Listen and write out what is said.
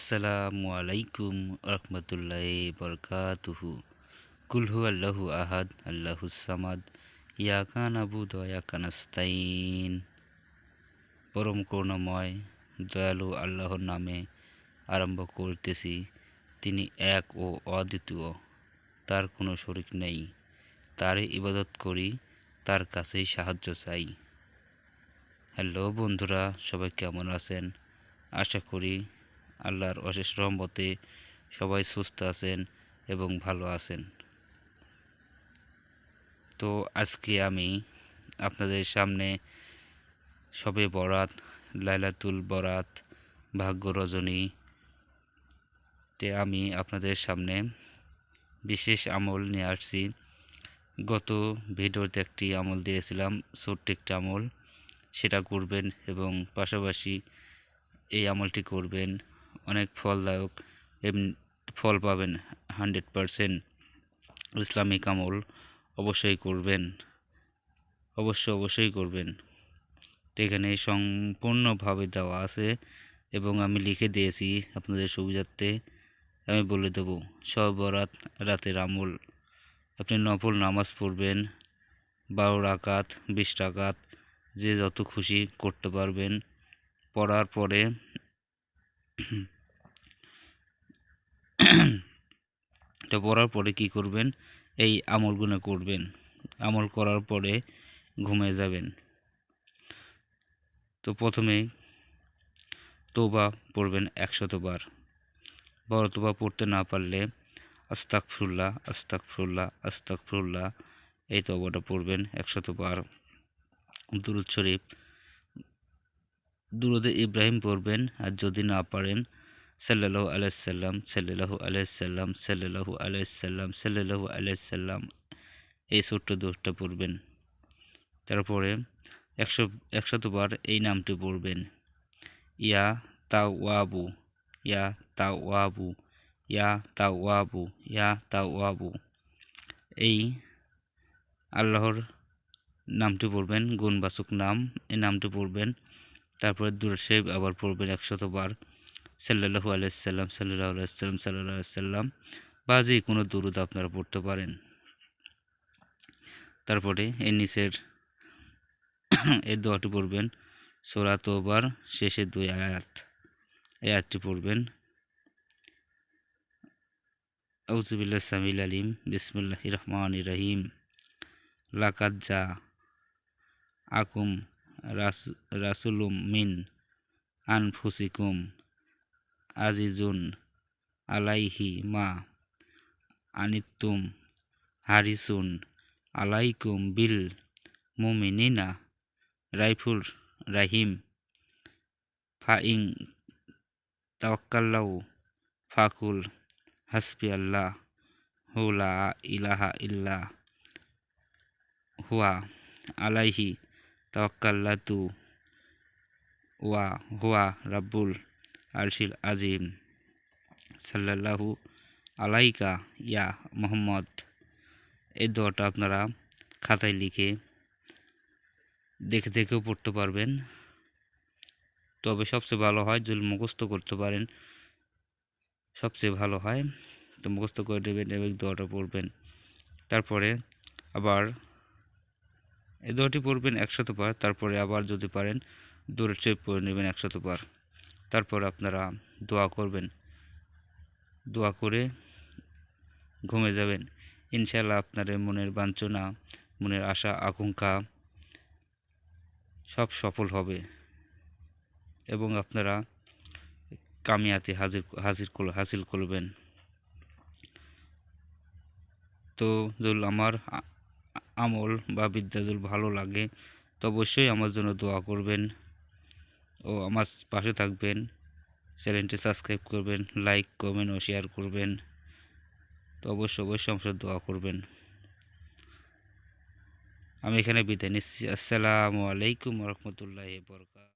আসসালামু আলাইকুম রহমতুল্লাহ বরকাতুহু কুলহু আল্লাহু আহাদ আল্লাহু সামাদ ইয়াকান আবু দয়াকানাস্তাইন পরম করুণাময় দয়ালু আল্লাহর নামে আরম্ভ করতেছি। তিনি এক ও অদ্বিতীয়, তার কোনো শরিক নেই। তারই ইবাদত করি, তার কাছেই সাহায্য চাই। হ্যালো বন্ধুরা, সবাই কেমন আছেন? আশা করি আল্লাহর অশেষ রহমতে সবাই সুস্থ আছেন এবং ভালো আছেন। তো আজকে আমি আপনাদের সামনে সবে বরাত, লাইলাতুল বরাত ভাগ্য রজনী তে আমি আপনাদের সামনে বিশেষ আমল নিয়ে আসছি। গত ভিডিওতে একটি আমল দিয়েছিলাম, ছোট্ট একটি আমল। সেটা করবেন এবং পাশাপাশি এই আমলটি করবেন অনেক ফলদায়ক এবং ফল পাবেন হান্ড্রেড পারসেন্ট ইসলামিক আমল অবশ্যই করবেন অবশ্য অবশ্যই করবেন। তো এখানে সম্পূর্ণভাবে দেওয়া আছে এবং আমি লিখে দিয়েছি আপনাদের সুবিধার্থে, আমি বলে দেবো সব রাত রাতের আমল, আপনি নফল নামাজ পড়বেন, বারো রাকাত, বিশ রাকাত, যে যত খুশি করতে পারবেন, পড়ার পরে এটা পড়ার পরে কি করবেন? এই আমলগুলো করবেন। আমল করার পরে ঘুমিয়ে যাবেন। তো প্রথমে তোবা পড়বেন একশতবার বড় তোবা পড়তে না পারলে আস্তাক ফুল্লা আস্তাক ফুল্লা আস্তাক ফুল্লা এই তবাটা পড়বেন একশতবার দুরুদ শরীফ। দুরুদে ইব্রাহিম পড়বেন আর যদি না পারেন সাল্লাহু আলাইসাল্লাম সাল্লাহু আলাইসাল্লাম সাল্লাহু আলাইসাল্লাম সাল্লাহু আলাইসাল্লাম এই ছোট্ট দোষটা পড়বেন। তারপরে একশো একশতবার এই নামটি পড়বেন। ইয়া তা ওয়াবু ইয়া তা ওয়াবু ইয়া তা ওয়াবু ইয়া তা ওয়াবু এই আল্লাহর নামটি পড়বেন, গুণবাচক নাম, এই নামটি পড়বেন। তারপরে দূরশেব আবার পড়বেন একশতবার সাল্লাহু আলাইসাল্লাম সাল্লাহ আলাইসাল্লাম সাল্লাহ আলাইসাল্লাম বা যে কোনো দুরুদ আপনারা পড়তে পারেন। তারপরে এই নিচের এই দোয়াটি পড়বেন, সোরা তোবার শেষে দুই আয়াত। এই আয়াতটি পড়বেন আউজুবিল্লা সামিল আলিম, বিসমুল্লাহ রহমান রহিম। লাকাত যা আকুম রাসুলুম মিন আনফুসিকুম। আজিজুন আলাইহি মা আনিতুম হারিসুন আলাইকুম বিল মুমিনিনা রাইফুল রাহিম। ফাইং তাওয়াক্কাল্লাউ ফাকুল হাসবি আল্লাহ হুলা ইলাহা ইল্লা হুয়া আলাইহি তাওয়াক্কাল্লাতু ওয়া হুয়া রাব্বুল আরশিল আজিম। সাল্লাল্লাহু আলাইকা ইয়া মোহাম্মদ। এই দোয়াটা আপনারা খাতায় লিখে দেখে দেখেও পড়তে পারবেন। তবে সবচেয়ে ভালো হয় যদি মুখস্থ করতে পারেন। সবচেয়ে ভালো হয় তো মুখস্থ করে দেবেন এবং দোয়াটা পড়বেন। তারপরে আবার এই দোয়াটি পড়বেন একশত পার তারপরে আবার যদি পারেন দূরে চেপ পড়ে নেবেন একশতবার তারপর আপনারা দোয়া করবেন। দোয়া করে ঘুমে যাবেন। ইনশাল্লাহ আপনার মনের বাঞ্ছনা, মনের আশা, আকাঙ্ক্ষা সব সফল হবে এবং আপনারা কামিয়াতে হাজির হাজির হাসিল করবেন। তো যদি আমার আমল বা বিদ্যা যদি ভালো লাগে, তো অবশ্যই আমার জন্য দোয়া করবেন। ও আমার পাশে থাকবেন। চ্যানেলটি সাবস্ক্রাইব করবেন, লাইক, কমেন্ট ও শেয়ার করবেন। তো অবশ্যই অবশ্যই আমার দোয়া করবেন। আমি এখানে বিদায় নিচ্ছি। আসসালামু আলাইকুম রহমতুল্লাহ বরকাত